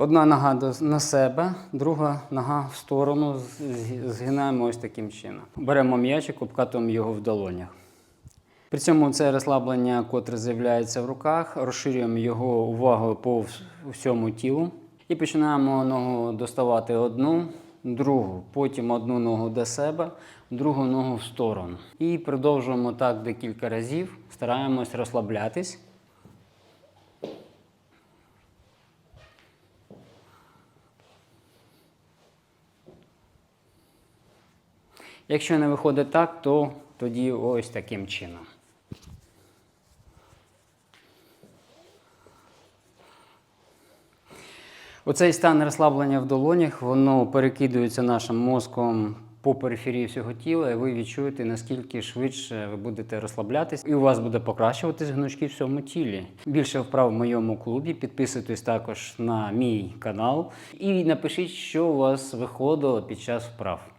Одна нога на себе, друга нога в сторону. Згинаємо ось таким чином. Беремо м'ячик, обкатуємо його в долонях. При цьому це розслаблення, котре з'являється в руках, розширюємо його увагу по всьому тілу і починаємо ногу доставати одну, другу, потім одну ногу до себе, другу ногу в сторону. І продовжуємо так декілька разів, стараємось розслаблятись. Якщо не виходить так, то тоді ось таким чином. Оцей стан розслаблення в долонях, воно перекидується нашим мозком по периферії всього тіла, і ви відчуєте, наскільки швидше ви будете розслаблятись, і у вас буде покращуватись гнучки в всьому тілі. Більше вправ в моєму клубі. Підписуйтесь також на мій канал і напишіть, що у вас виходило під час вправ.